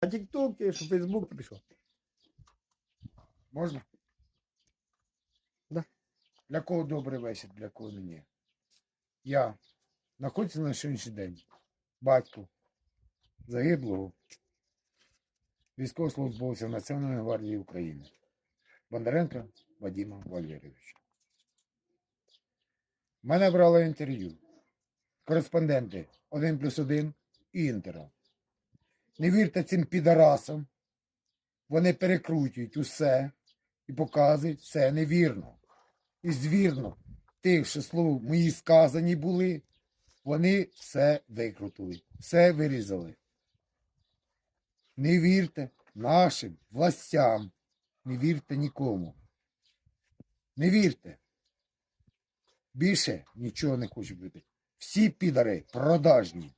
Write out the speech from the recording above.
А тік-ток, що Фейсбук, пішов. Можна? Да. Для кого добрий вечір, для кого ні. Я знаходжуся на сьогоднішній день. Батько загиблого військовослужбовця Національної гвардії України. Бондаренка Вадима Валерійовича. Мене брали інтерв'ю. Кореспонденти 1 плюс 1 і Інтера. Не вірте цим підарасам. Вони перекрутюють усе і показують все невірно. І звірно, тих, що слово мої сказані були, вони все викрутили, все вирізали. Не вірте нашим властям, не вірте нікому. Не вірте. Більше нічого не хочу бути. Всі підари продажні.